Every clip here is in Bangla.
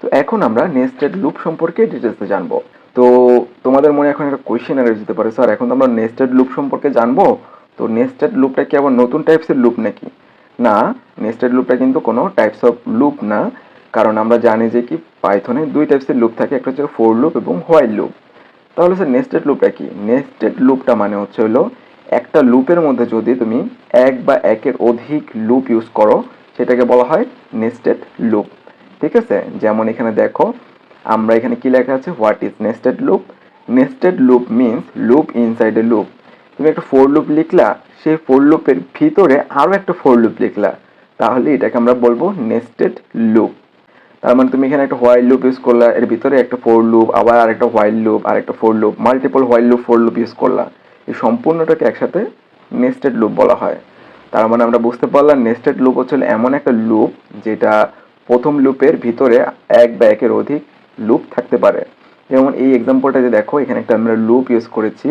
তো এখন আমরা নেস্টেড লুপ সম্পর্কে ডিটেলসে জানব। তো তোমাদের মনে এখন একটা কোয়েশ্চেন এসে যেতে পারে স্যার এখন তো আমরা নেস্টেড লুপ সম্পর্কে জানব, তো নেস্টেড লুপটা কি আবার নতুন টাইপসের লুপ নাকি? না নেস্টেড লুপটা কিন্তু কোনো টাইপস অফ লুপ না, কারণ আমরা জানি যে কি পাইথনে দুই টাইপসের লুপ থাকে, একটা হচ্ছে ফোর লুপ এবং হোয়াইল লুপ তাহলে স্যার নেস্টেড লুপটা কি? নেস্টেড লুপটা মানে হচ্ছে হলো একটা লুপের মধ্যে যদি তুমি এক বা একের অধিক লুপ ইউজ করো, সেটাকে বলা হয় নেস্টেড লুপ ঠিক আছে? যেমন এখানে দেখো, আমরা এখানে কি লেখা আছে? What is nested loop nested loop means loop inside a loop তুমি একটা ফোর লুপ লিখলা, সেই ফোর লুপের ভিতরে আরও একটা ফোর লুপ লিখলা। তাহলে এটাকে আমরা বলব নেস্টেড লুপ তার মানে তুমি এখানে একটা হোয়াইল লুপ ইউজ করলা, এর ভিতরে একটা ফোর লুপ আবার আরেকটা হোয়াইল লুপ আরেকটা for loop multiple while loop for loop use করলা। এই সম্পূর্ণটাকে একসাথে নেস্টেড লুপ বলা হয়। তার মানে আমরা বুঝতে পারলাম নেস্টেড লুপ হচ্ছে এমন একটা লুপ যেটা প্রথম লুপের ভিতরে এক বা একের অধিক লুপ থাকতে পারে। যেমন এই এক্সাম্পলটা যে দেখো, এখানে একটা আমরা লুপ ইউজ করেছি।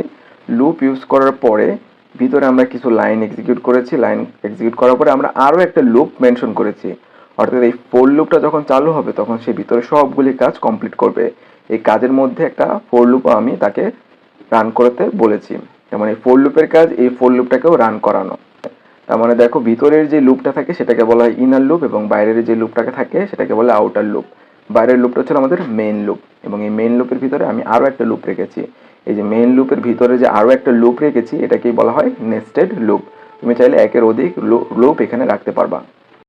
লুপ ইউজ করার পরে ভিতরে আমরা কিছু লাইন এক্সিকিউট করেছি। লাইন এক্সিকিউট করার পরে আমরা আরও একটা লুপ মেনশন করেছি। অর্থাৎ এই ফোর লুপটা যখন চালু হবে, তখন সে ভিতরে সবগুলি কাজ কমপ্লিট করবে। এই কাজের মধ্যে একটা ফোর লুপ আমি তাকে রান করতে বলেছি। যেমন এই ফোর লুপের কাজ, এই ফোর লুপটাকেও রান করানো। তার মানে দেখো ভিতরের যে লুপটা থাকে সেটাকে বলা হয় ইনার লুপ এবং বাইরের যে লুপটাকে থাকে সেটাকে বলে আউটার লুপ বাইরের লুপটা হচ্ছে আমাদের মেন লুপ এবং এই মেন লুপের ভিতরে আমি আরও একটা লুপ রেখেছি। এই যে মেন লুপের ভিতরে যে আরও একটা লুপ রেখেছি, এটাকেই বলা হয় নেস্টেড লুপ তুমি চাইলে একের অধিক লুপ এখানে রাখতে পারবা।